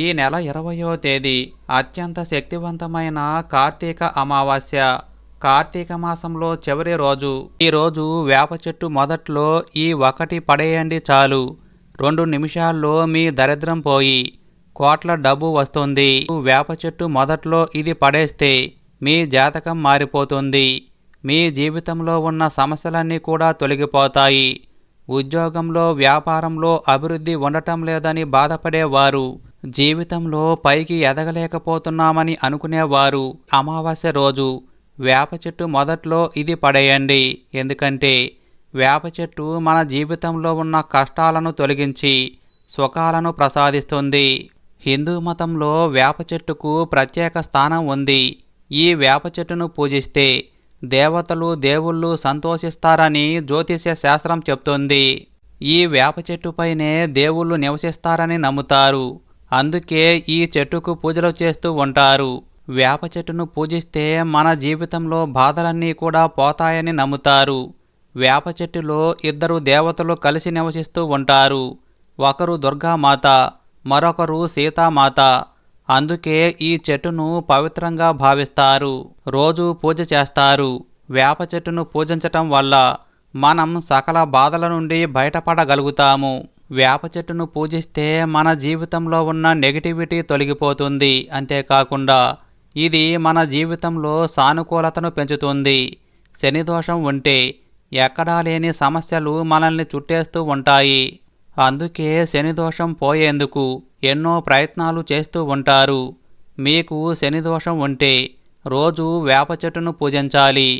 ఈ నెల ఇరవయో తేదీ అత్యంత శక్తివంతమైన కార్తీక అమావాస్య. కార్తీక మాసంలో చివరి రోజు. ఈ రోజు వేప చెట్టు మొదట్లో ఈ ఒకటి పడేయండి చాలు. రెండు నిమిషాల్లో మీ దరిద్రం పోయి కోట్ల డబ్బు వస్తుంది. వేప చెట్టు మొదట్లో ఇది పడేస్తే మీ జాతకం మారిపోతుంది. మీ జీవితంలో ఉన్న సమస్యలన్నీ కూడా తొలగిపోతాయి. ఉద్యోగంలో వ్యాపారంలో అభివృద్ధి ఉండటం లేదని బాధపడేవారు. జీవితంలో పైకి ఎదగలేకపోతున్నామని అనుకునేవారు అమావాస్య రోజు. వేప చెట్టు మొదట్లో ఇది పడేయండి. ఎందుకంటే వేప చెట్టు మన జీవితంలో ఉన్న కష్టాలను తొలగించి సుఖాలను ప్రసాదిస్తుంది. హిందూ మతంలో వేప చెట్టుకు ప్రత్యేక స్థానం ఉంది. ఈ వేప చెట్టును పూజిస్తే దేవతలు దేవుళ్ళు సంతోషిస్తారని జ్యోతిష్య శాస్త్రం చెప్తుంది. ఈ వేప చెట్టుపైనే దేవుళ్ళు నివసిస్తారని నమ్ముతారు. అందుకే ఈ చెట్టుకు పూజలు చేస్తూ ఉంటారు. వేప చెట్టును పూజిస్తే మన జీవితంలో బాధలన్నీ కూడా పోతాయని నమ్ముతారు. వేప చెట్టులో ఇద్దరు దేవతలు కలిసి నివసిస్తూ ఉంటారు. ఒకరు దుర్గామాత మరొకరు సీతామాత. అందుకే ఈ చెట్టును పవిత్రంగా భావిస్తారు. రోజు పూజ చేస్తారు. వేప చెట్టును పూజించటం వల్ల మనం సకల బాధల నుండి బయటపడగలుగుతాము. వేప చెట్టును పూజిస్తే మన జీవితంలో ఉన్న నెగిటివిటీ తొలగిపోతుంది. అంతేకాకుండా ఇది మన జీవితంలో సానుకూలతను పెంచుతుంది. శని దోషం ఉంటే ఎక్కడా లేని సమస్యలు మనల్ని చుట్టేస్తూ ఉంటాయి. అందుకే శని దోషం పోయేందుకు ఎన్నో ప్రయత్నాలు చేస్తూ ఉంటారు. మీకు శని దోషం ఉంటే రోజు వేప చెట్టును పూజించాలి.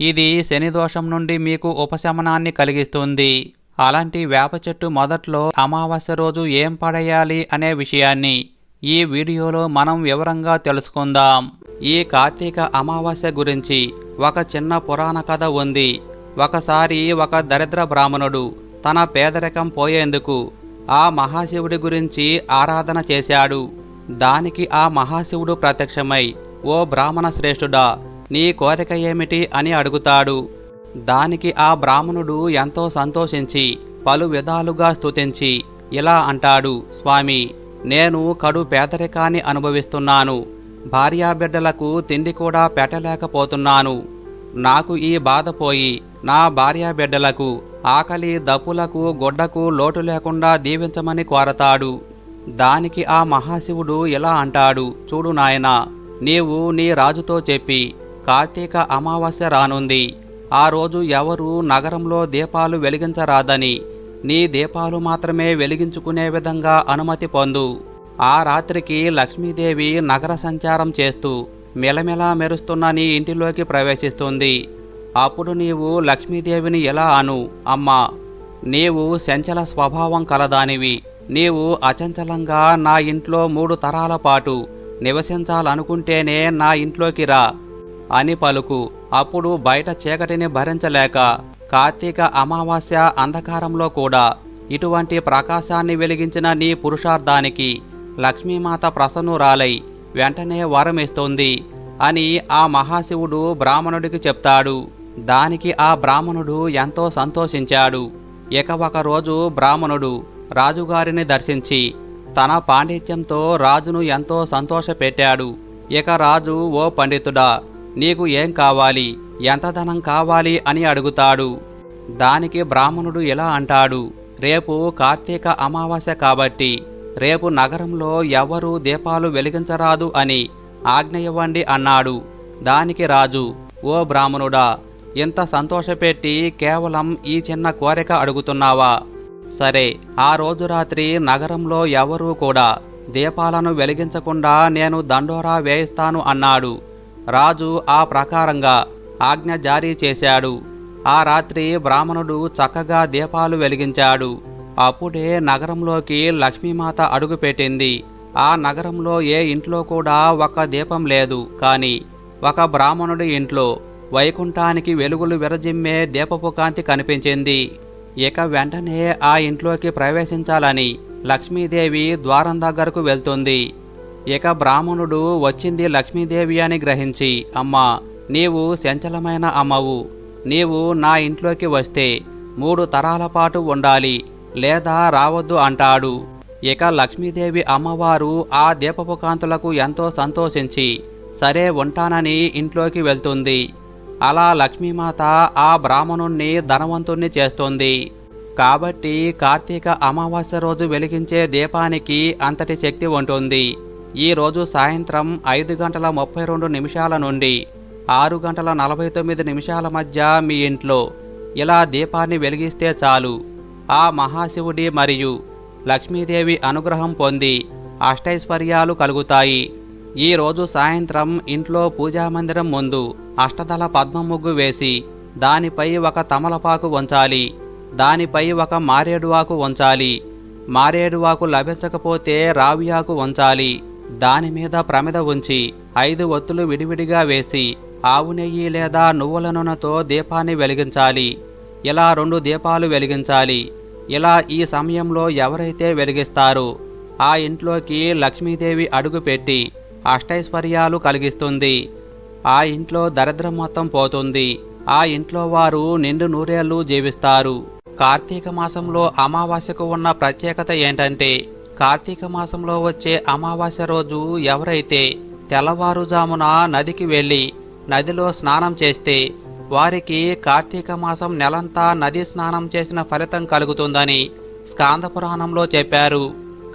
ఇది శని దోషం నుండి మీకు ఉపశమనాన్ని కలిగిస్తుంది. అలాంటి వేప చెట్టు మొదట్లో అమావాస్య రోజు ఏం పడేయాలి అనే విషయాన్ని ఈ వీడియోలో మనం వివరంగా తెలుసుకుందాం. ఈ కార్తీక అమావాస్య గురించి ఒక చిన్న పురాణ కథ ఉంది. ఒకసారి ఒక దరిద్ర బ్రాహ్మణుడు తన పేదరికం పోయేందుకు ఆ మహాశివుడి గురించి ఆరాధన చేశాడు. దానికి ఆ మహాశివుడు ప్రత్యక్షమై ఓ బ్రాహ్మణ శ్రేష్ఠుడా నీ కోరిక ఏమిటి? అని అడుగుతాడు. దానికి ఆ బ్రాహ్మణుడు ఎంతో సంతోషించి పలు విధాలుగా స్తుతించి ఇలా అంటాడు స్వామి నేను కడు పేదరికాన్ని అనుభవిస్తున్నాను. భార్యాబిడ్డలకు తిండి కూడా పెట్టలేకపోతున్నాను. నాకు ఈ బాధ పోయి నా భార్యాబిడ్డలకు ఆకలి దప్పులకు గొడ్డకు లోటు లేకుండా దీవించమని కోరతాడు. దానికి ఆ మహాశివుడు ఇలా అంటాడు చూడు నాయనా నీవు నీ రాజుతో చెప్పి కార్తీక అమావాస్య రానుంది. ఆ రోజు ఎవరు నగరంలో దీపాలు వెలిగించరాదని నీ దీపాలు మాత్రమే వెలిగించుకునే విధంగా అనుమతి పొందు. ఆ రాత్రికి లక్ష్మీదేవి నగర సంచారం చేస్తూ మెలమెలా మెరుస్తున్న నీ ఇంటిలోకి ప్రవేశిస్తుంది. అప్పుడు నీవు లక్ష్మీదేవిని ఎలా అను? అమ్మా నీవు చంచల స్వభావం కలదానివి. నీవు అచంచలంగా నా ఇంట్లో మూడు తరాల పాటు నివసించాలనుకుంటేనే నా ఇంట్లోకి రా. అని పలుకు అప్పుడు బయట చీకటిని భరించలేక కార్తీక అమావాస్య అంధకారంలో కూడా ఇటువంటి ప్రకాశాన్ని వెలిగించిన నీ పురుషార్థానికి లక్ష్మీమాత ప్రసన్నురాలై వెంటనే వరమిస్తుంది అని ఆ మహాశివుడు బ్రాహ్మణుడికి చెప్తాడు. దానికి ఆ బ్రాహ్మణుడు ఎంతో సంతోషించాడు. ఇక ఒకరోజు బ్రాహ్మణుడు రాజుగారిని దర్శించి తన పాండిత్యంతో రాజును ఎంతో సంతోషపెట్టాడు. ఇక రాజు ఓ పండితుడా నీకు ఏం కావాలి? ఎంత ధనం కావాలి అని అడుగుతాడు. దానికి బ్రాహ్మణుడు ఇలా అంటాడు. రేపు కార్తీక అమావాస్య కాబట్టి రేపు నగరంలో ఎవరూ దీపాలు వెలిగించరాదు అని ఆజ్ఞ ఇవ్వండి అన్నాడు. దానికి రాజు ఓ బ్రాహ్మణుడా ఇంత సంతోషపెట్టి కేవలం ఈ చిన్న కోరిక అడుగుతున్నావా? సరే ఆ రోజు రాత్రి నగరంలో ఎవరూ కూడా దీపాలను వెలిగించకుండా నేను దండోరా వేయిస్తాను అన్నాడు. రాజు ఆ ప్రకారంగా ఆజ్ఞ జారీ చేశాడు. ఆ రాత్రి బ్రాహ్మణుడు చక్కగా దీపాలు వెలిగించాడు. అప్పుడే నగరంలోకి లక్ష్మీమాత అడుగుపెట్టింది ఆ నగరంలో ఏ ఇంట్లో కూడా ఒక దీపం లేదు. కాని ఒక బ్రాహ్మణుడి ఇంట్లో వైకుంఠానికి వెలుగులు విరజిమ్మే దీపపు కాంతి కనిపించింది. ఇక వెంటనే ఆ ఇంట్లోకి ప్రవేశించాలని లక్ష్మీదేవి ద్వారం దగ్గరకు వెళ్తుంది. ఇక బ్రాహ్మణుడు వచ్చింది లక్ష్మీదేవి అని గ్రహించి అమ్మా నీవు చంచలమైన అమ్మవు. నీవు నా ఇంట్లోకి వస్తే మూడు తరాల పాటు ఉండాలి లేదా రావద్దు అంటాడు. ఇక లక్ష్మీదేవి అమ్మవారు ఆ దీపపు కాంతులకు ఎంతో సంతోషించి సరే ఉంటానని ఇంట్లోకి వెళ్తుంది. అలా లక్ష్మీమాత ఆ బ్రాహ్మణుణ్ణి ధనవంతుణ్ణి చేస్తుంది. కాబట్టి కార్తీక అమావాస్య రోజు వెలిగించే దీపానికి అంతటి శక్తి ఉంటుంది. ఈరోజు సాయంత్రం ఐదు గంటల ముప్పై రెండు నిమిషాల నుండి ఆరు గంటల నలభై తొమ్మిది నిమిషాల మధ్య మీ ఇంట్లో ఇలా దీపాన్ని వెలిగిస్తే చాలు. ఆ మహాశివుడి మరియు లక్ష్మీదేవి అనుగ్రహం పొంది అష్టైశ్వర్యాలు కలుగుతాయి. ఈరోజు సాయంత్రం ఇంట్లో పూజా మందిరం ముందు అష్టదళ పద్మ ముగ్గు వేసి దానిపై ఒక తమలపాకు ఉంచాలి దానిపై ఒక మారేడువాకు ఉంచాలి మారేడువాకు లభించకపోతే రావియాకు ఉంచాలి దాని మీద ప్రమిద ఉంచి ఐదు ఒత్తులు విడివిడిగా వేసి ఆవు నెయ్యి లేదా నువ్వుల నూనెతో దీపాన్ని వెలిగించాలి. ఇలా రెండు దీపాలు వెలిగించాలి. ఇలా ఈ సమయంలో ఎవరైతే వెలిగిస్తారు ఆ ఇంట్లోకి లక్ష్మీదేవి అడుగుపెట్టి అష్టైశ్వర్యాలు కలిగిస్తుంది. ఆ ఇంట్లో దరిద్రం మొత్తం పోతుంది. ఆ ఇంట్లో వారు నిండు నూరేళ్ళు జీవిస్తారు. కార్తీక మాసంలో అమావాస్యకు ఉన్న ప్రత్యేకత ఏంటంటే కార్తీక మాసంలో వచ్చే అమావాస్య రోజు ఎవరైతే తెల్లవారుజామున నదికి వెళ్ళి నదిలో స్నానం చేస్తే వారికి కార్తీక మాసం నెలంతా నది స్నానం చేసిన ఫలితం కలుగుతుందని స్కాంద పురాణంలో చెప్పారు.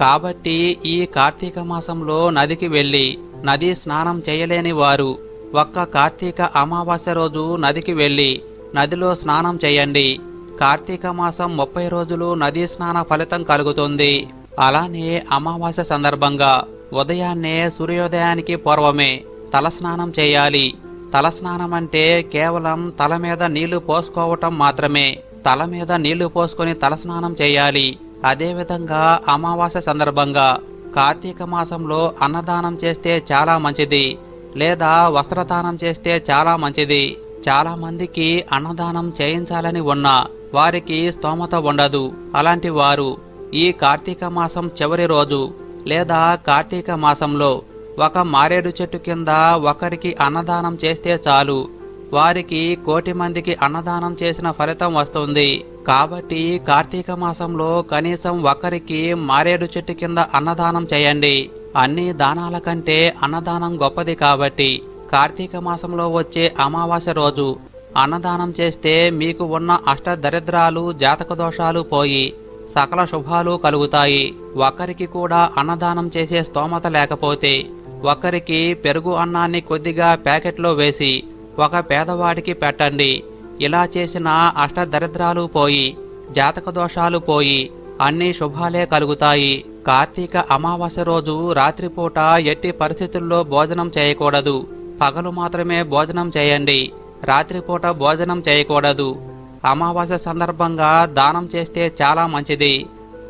కాబట్టి ఈ కార్తీక మాసంలో నదికి వెళ్ళి నది స్నానం చేయలేని వారు ఒక్క కార్తీక అమావాస్య రోజు నదికి వెళ్ళి నదిలో స్నానం చేయండి. కార్తీక మాసం ముప్పై రోజులు నదీ స్నాన ఫలితం కలుగుతుంది. అలానే అమావాస్య సందర్భంగా ఉదయాన్నే సూర్యోదయానికి పూర్వమే తలస్నానం చేయాలి. తలస్నానం అంటే కేవలం తల మీద నీళ్ళు పోసుకోవటం మాత్రమే. తల మీద నీళ్ళు పోసుకొని తలస్నానం చేయాలి. అదేవిధంగా అమావాస్య సందర్భంగా కార్తీక మాసంలో అన్నదానం చేస్తే చాలా మంచిది. లేదా వస్త్రదానం చేస్తే చాలా మంచిది. చాలా మందికి అన్నదానం చేయించాలని ఉన్నా వారికి స్తోమత ఉండదు. అలాంటి వారు ఈ కార్తీక మాసం చివరి రోజు లేదా కార్తీక మాసంలో ఒక మారేడు చెట్టు కింద ఒకరికి అన్నదానం చేస్తే చాలు. వారికి కోటి మందికి అన్నదానం చేసిన ఫలితం వస్తుంది. కాబట్టి కార్తీక మాసంలో కనీసం ఒకరికి మారేడు చెట్టు కింద అన్నదానం చేయండి. అన్ని దానాల కంటే అన్నదానం గొప్పది కాబట్టి కార్తీక మాసంలో వచ్చే అమావాస్య రోజు అన్నదానం చేస్తే మీకు ఉన్న అష్టదరిద్రాలు జాతక దోషాలు పోయి సకల శుభాలు కలుగుతాయి. ఒకరికి కూడా అన్నదానం చేసే స్తోమత లేకపోతే ఒకరికి పెరుగు అన్నాన్ని కొద్దిగా ప్యాకెట్లో వేసి ఒక పేదవాడికి పెట్టండి. ఇలా చేసిన అష్టదరిద్రాలు పోయి జాతక దోషాలు పోయి అన్ని శుభాలే కలుగుతాయి. కార్తీక అమావాస్య రోజు రాత్రిపూట ఎట్టి పరిస్థితుల్లో భోజనం చేయకూడదు. పగలు మాత్రమే భోజనం చేయండి. రాత్రిపూట భోజనం చేయకూడదు. అమావాస్య సందర్భంగా దానం చేస్తే చాలా మంచిది.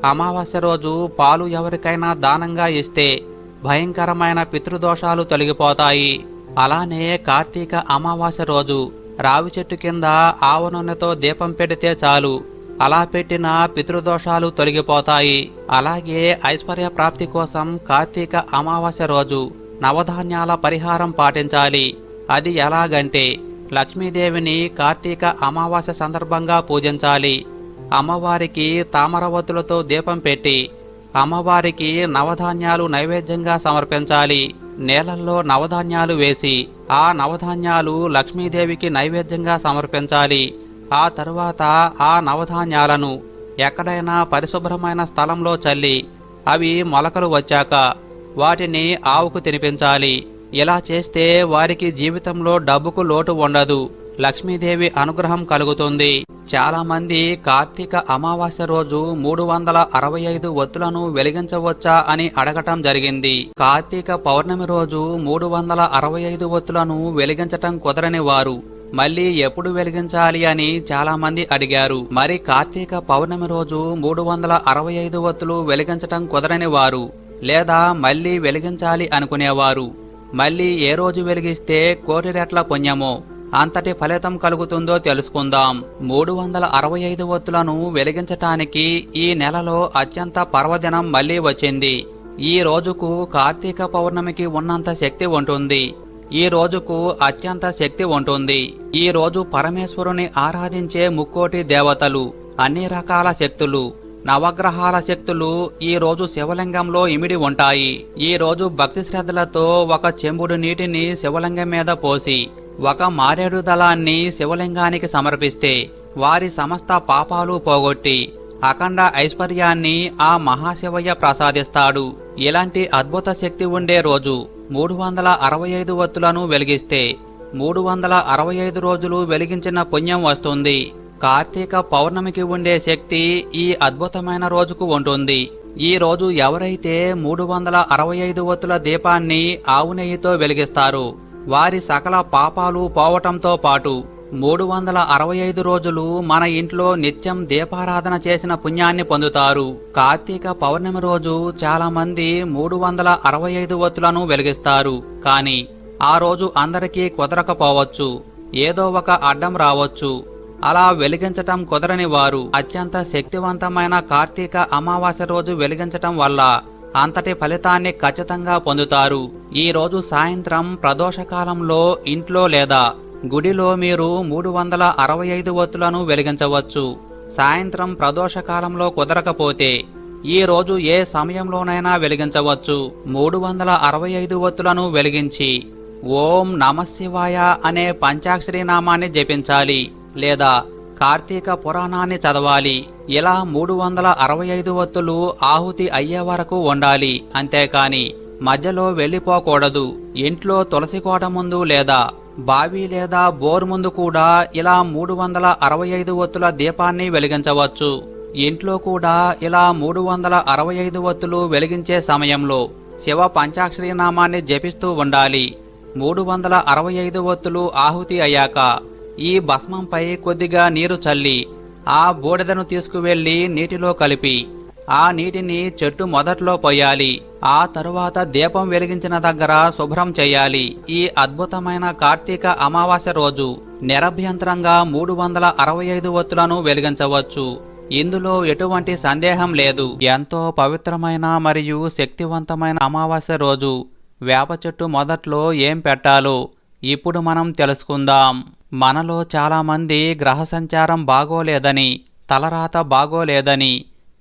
అమావాస్య రోజు పాలు ఎవరికైనా దానంగా ఇస్తే భయంకరమైన పితృదోషాలు తొలగిపోతాయి. అలానే కార్తీక అమావాస్య రోజు రావి చెట్టు కింద ఆవ నూనెతో దీపం పెడితే చాలు. అలా పెట్టిన పితృదోషాలు తొలగిపోతాయి. అలాగే ఐశ్వర్య ప్రాప్తి కోసం కార్తీక అమావాస్య రోజు నవధాన్యాల పరిహారం పాటించాలి. అది ఎలాగంటే లక్ష్మీదేవిని కార్తీక అమావాస్య సందర్భంగా పూజించాలి. అమ్మవారికి తామరవతులతో దీపం పెట్టి అమ్మవారికి నవధాన్యాలు నైవేద్యంగా సమర్పించాలి. నేలల్లో నవధాన్యాలు వేసి ఆ నవధాన్యాలు లక్ష్మీదేవికి నైవేద్యంగా సమర్పించాలి. ఆ తరువాత ఆ నవధాన్యాలను ఎక్కడైనా పరిశుభ్రమైన స్థలంలో చల్లి అవి మొలకలు వచ్చాక వాటిని ఆవుకు తినిపించాలి. ఇలా చేస్తే వారికి జీవితంలో డబ్బుకు లోటు ఉండదు? లక్ష్మీదేవి అనుగ్రహం కలుగుతుంది. చాలా మంది కార్తీక అమావాస్య రోజు మూడు వందల అరవై ఐదు ఒత్తులను వెలిగించవచ్చా అని అడగటం జరిగింది. కార్తీక పౌర్ణమి రోజు మూడు వందల అరవై ఐదు ఒత్తులను వెలిగించటం కుదరని వారు. మళ్ళీ ఎప్పుడు వెలిగించాలి అని చాలా మంది అడిగారు. మరి కార్తీక పౌర్ణమి రోజు మూడు వందల అరవై ఐదు ఒత్తులు వెలిగించటం కుదరని వారు. లేదా మళ్ళీ వెలిగించాలి అనుకునేవారు. మళ్ళీ ఏ రోజు వెలిగిస్తే కోటి రెట్ల పుణ్యమో. అంతటి ఫలితం కలుగుతుందో తెలుసుకుందాం. మూడు వందల అరవై ఐదు ఒత్తులను వెలిగించటానికి ఈ నెలలో అత్యంత పర్వదినం మళ్ళీ వచ్చింది. ఈ రోజుకు కార్తీక పౌర్ణమికి ఉన్నంత శక్తి ఉంటుంది. ఈ రోజుకు అత్యంత శక్తి ఉంటుంది. ఈ రోజు పరమేశ్వరుని ఆరాధించే ముక్కోటి దేవతలు అన్ని రకాల శక్తులు నవగ్రహాల శక్తులు ఈ రోజు శివలింగంలో ఇమిడి ఉంటాయి. ఈ రోజు భక్తి శ్రద్ధలతో ఒక చెంబుడు నీటిని శివలింగం మీద పోసి ఒక మారేడు దళాన్ని శివలింగానికి సమర్పిస్తే వారి సమస్త పాపాలు పోగొట్టి అఖండ ఐశ్వర్యాన్ని ఆ మహాశివయ్య ప్రసాదిస్తాడు. ఇలాంటి అద్భుత శక్తి ఉండే రోజు మూడు వందల అరవై ఐదు వత్తులను వెలిగిస్తే మూడు వందల అరవై ఐదు రోజులు వెలిగించిన పుణ్యం వస్తుంది. కార్తీక పౌర్ణమికి ఉండే శక్తి ఈ అద్భుతమైన రోజుకు ఉంటుంది. ఈ రోజు ఎవరైతే మూడు వందల అరవై ఐదు వత్తుల దీపాన్ని ఆవు నెయ్యితో వెలిగిస్తారు వారి సకల పాపాలు పోవటంతో పాటు మూడు వందల అరవై ఐదు రోజులు మన ఇంట్లో నిత్యం దీపారాధన చేసిన పుణ్యాన్ని పొందుతారు. కార్తీక పౌర్ణమి రోజు చాలా మంది మూడు వందల అరవై ఐదు వత్తులను వెలిగిస్తారు. కానీ ఆ రోజు అందరికీ కుదరకపోవచ్చు. ఏదో ఒక అడ్డం రావచ్చు. అలా వెలిగించటం కుదరని వారు అత్యంత శక్తివంతమైన కార్తీక అమావాస్య రోజు వెలిగించటం వల్ల అంతటి ఫలితాన్ని ఖచ్చితంగా పొందుతారు. ఈ రోజు సాయంత్రం ప్రదోషకాలంలో ఇంట్లో లేదా గుడిలో మీరు మూడు వందల అరవై ఐదు ఒత్తులను వెలిగించవచ్చు. సాయంత్రం ప్రదోషకాలంలో కుదరకపోతే ఈ రోజు ఏ సమయంలోనైనా వెలిగించవచ్చు. మూడు వందల అరవై ఐదు ఒత్తులను వెలిగించి ఓం నమశివాయ అనే పంచాక్షరి నామాన్ని జపించాలి. లేదా కార్తీక పురాణాన్ని చదవాలి. ఇలా మూడు వందల అరవై ఐదు వత్తులు ఆహుతి అయ్యే వరకు ఉండాలి. అంతేకాని మధ్యలో వెళ్ళిపోకూడదు. ఇంట్లో తులసి కోట ముందు లేదా బావి లేదా బోర్ ముందు కూడా ఇలా మూడు వందల అరవై ఐదు వత్తుల దీపాన్ని వెలిగించవచ్చు. ఇంట్లో కూడా ఇలా మూడు వందల అరవై ఐదు వత్తులు వెలిగించే సమయంలో శివ పంచాక్షరి నామాన్ని జపిస్తూ ఉండాలి. మూడు వందల అరవై ఐదు వత్తులు ఆహుతి అయ్యాక ఈ భస్మంపై కొద్దిగా నీరు చల్లి ఆ బూడిదను తీసుకువెళ్ళి నీటిలో కలిపి ఆ నీటిని చెట్టు మొదట్లో పోయాలి ఆ తరువాత దీపం వెలిగించిన దగ్గర శుభ్రం చేయాలి. ఈ అద్భుతమైన కార్తీక అమావాస్య రోజు నిరభ్యంతరంగా మూడు వందల అరవై ఐదు ఒత్తులను వెలిగించవచ్చు. ఇందులో ఎటువంటి సందేహం లేదు. ఎంతో పవిత్రమైన మరియు శక్తివంతమైన అమావాస్య రోజు వేప చెట్టు మొదట్లో ఏం పెట్టాలో ఇప్పుడు మనం తెలుసుకుందాం. మనలో చాలామంది గ్రహ సంచారం బాగోలేదని తలరాత బాగోలేదని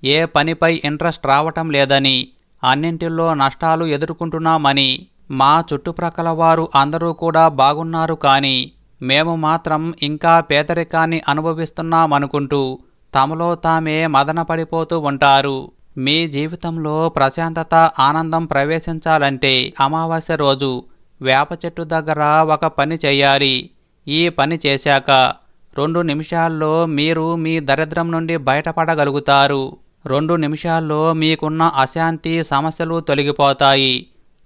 ఏ పనిపై ఇంట్రెస్ట్ రావటం లేదని అన్నింటిలో నష్టాలు ఎదుర్కొంటున్నామని మా చుట్టుప్రక్కల వారు అందరూ కూడా బాగున్నారు కానీ మేము మాత్రం ఇంకా పేదరికాన్ని అనుభవిస్తున్నామనుకుంటూ తమలో తామే మదనపడిపోతూ ఉంటారు. మీ జీవితంలో ప్రశాంతత ఆనందం ప్రవేశించాలంటే అమావాస్య రోజు వేప చెట్టు దగ్గర ఒక పని చేయాలి. ఈ పని చేశాక రెండు నిమిషాల్లో మీరు మీ దరిద్రం నుండి బయటపడగలుగుతారు. రెండు నిమిషాల్లో మీకున్న అశాంతి సమస్యలు తొలగిపోతాయి.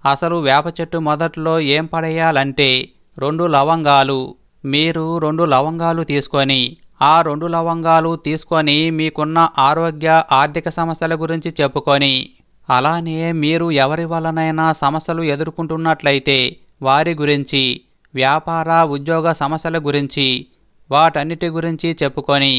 అసలు వేప చెట్టు మొదట్లో ఏం పడేయాలంటే రెండు లవంగాలు. మీరు రెండు లవంగాలు తీసుకొని ఆ రెండు లవంగాలు తీసుకొని మీకున్న ఆరోగ్య ఆర్థిక సమస్యల గురించి చెప్పుకొని అలానే మీరు ఎవరి వలనైనా సమస్యలు ఎదుర్కొంటున్నట్లయితే వారి గురించి వ్యాపార ఉద్యోగ సమస్యల గురించి వాటన్నిటి గురించి చెప్పుకొని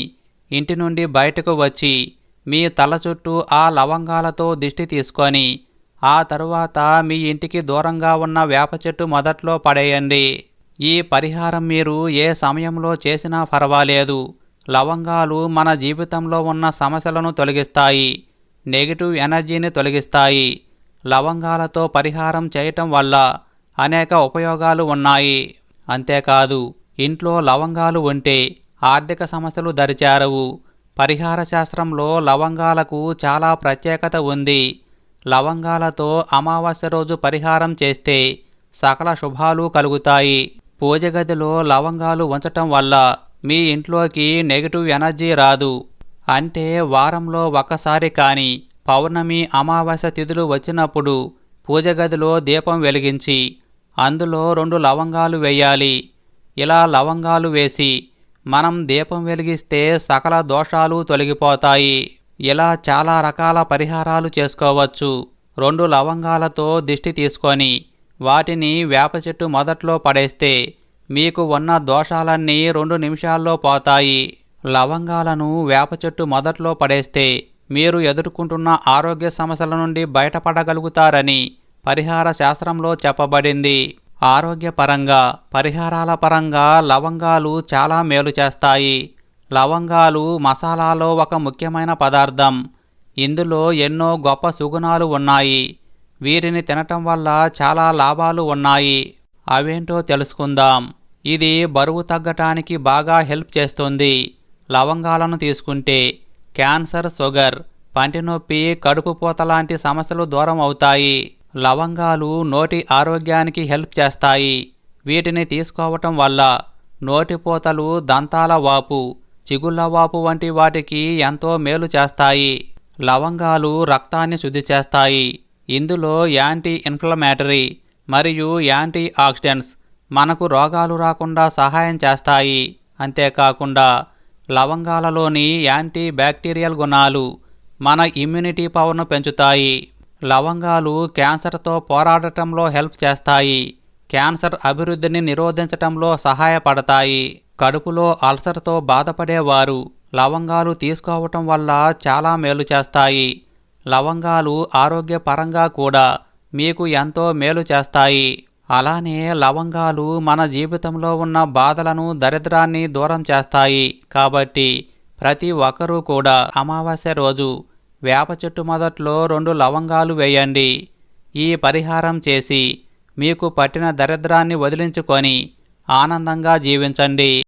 ఇంటి నుండి బయటకు వచ్చి మీ తల చుట్టూ ఆ లవంగాలతో దిష్టి తీసుకొని ఆ తరువాత మీ ఇంటికి దూరంగా ఉన్న వేప చెట్టు మొదట్లో పడేయండి. ఈ పరిహారం మీరు ఏ సమయంలో చేసినా పర్వాలేదు లవంగాలు మన జీవితంలో ఉన్న సమస్యలను తొలగిస్తాయి నెగిటివ్ ఎనర్జీని తొలగిస్తాయి. లవంగాలతో పరిహారం చేయటం వల్ల అనేక ఉపయోగాలు ఉన్నాయి. అంతేకాదు ఇంట్లో లవంగాలు ఉంటే ఆర్థిక సమస్యలు దరిచారవు. పరిహార శాస్త్రంలో లవంగాలకు చాలా ప్రత్యేకత ఉంది. లవంగాలతో అమావాస్య రోజు పరిహారం చేస్తే సకల శుభాలు కలుగుతాయి. పూజ గదిలో లవంగాలు ఉంచటం వల్ల మీ ఇంట్లోకి నెగిటివ్ ఎనర్జీ రాదు. అంటే వారంలో ఒకసారి కానీ పౌర్ణమి అమావాస్య తిథులు వచ్చినప్పుడు పూజ గదిలో దీపం వెలిగించి అందులో రెండు లవంగాలు వేయాలి. ఇలా లవంగాలు వేసి మనం దీపం వెలిగిస్తే సకల దోషాలు తొలగిపోతాయి. ఇలా చాలా రకాల పరిహారాలు చేసుకోవచ్చు. రెండు లవంగాలతో దిష్టి తీసుకొని వాటిని వేప చెట్టు మొదట్లో పడేస్తే మీకు ఉన్న దోషాలన్నీ రెండు నిమిషాల్లో పోతాయి. లవంగాలను వేప చెట్టు మొదట్లో పడేస్తే మీరు ఎదుర్కొంటున్న ఆరోగ్య సమస్యల నుండి బయటపడగలుగుతారని పరిహార శాస్త్రంలో చెప్పబడింది. ఆరోగ్యపరంగా పరిహారాల పరంగా లవంగాలు చాలా మేలు చేస్తాయి. లవంగాలు మసాలాలో ఒక ముఖ్యమైన పదార్థం. ఇందులో ఎన్నో గొప్ప సుగుణాలు ఉన్నాయి. వీరిని తినటం వల్ల చాలా లాభాలు ఉన్నాయి. అవేంటో తెలుసుకుందాం. ఇది బరువు తగ్గటానికి బాగా హెల్ప్ చేస్తుంది. లవంగాలను తీసుకుంటే క్యాన్సర్ షుగర్ పంటి నొప్పి కడుపు పూత లాంటి సమస్యలు దూరం అవుతాయి. లవంగాలు నోటి ఆరోగ్యానికి హెల్ప్ చేస్తాయి. వీటిని తీసుకోవటం వల్ల నోటిపోతలు దంతాల వాపు చిగుళ్ళ వాపు వంటి వాటికి ఎంతో మేలు చేస్తాయి. లవంగాలు రక్తాన్ని శుద్ధి చేస్తాయి. ఇందులో యాంటీ ఇన్ఫ్లమేటరీ మరియు యాంటీ ఆక్సిడెంట్స్ మనకు రోగాలు రాకుండా సహాయం చేస్తాయి. అంతేకాకుండా లవంగాలలోని యాంటీ బ్యాక్టీరియల్ గుణాలు మన ఇమ్యూనిటీ పవర్ను పెంచుతాయి. లవంగాలు క్యాన్సర్తో పోరాడటంలో హెల్ప్ చేస్తాయి. క్యాన్సర్ అభివృద్ధిని నిరోధించటంలో సహాయపడతాయి. కడుపులో అల్సర్తో బాధపడేవారు లవంగాలు తీసుకోవటం వల్ల చాలా మేలు చేస్తాయి. లవంగాలు ఆరోగ్యపరంగా కూడా మీకు ఎంతో మేలు చేస్తాయి. అలానే లవంగాలు మన జీవితంలో ఉన్న బాధలను దరిద్రాన్ని దూరం చేస్తాయి. కాబట్టి ప్రతి ఒక్కరూ కూడా అమావాస్య రోజు వేప చెట్టు మొదట్లో రెండు లవంగాలు వేయండి. ఈ పరిహారం చేసి మీకు పట్టిన దరిద్రాన్ని వదిలించుకొని ఆనందంగా జీవించండి.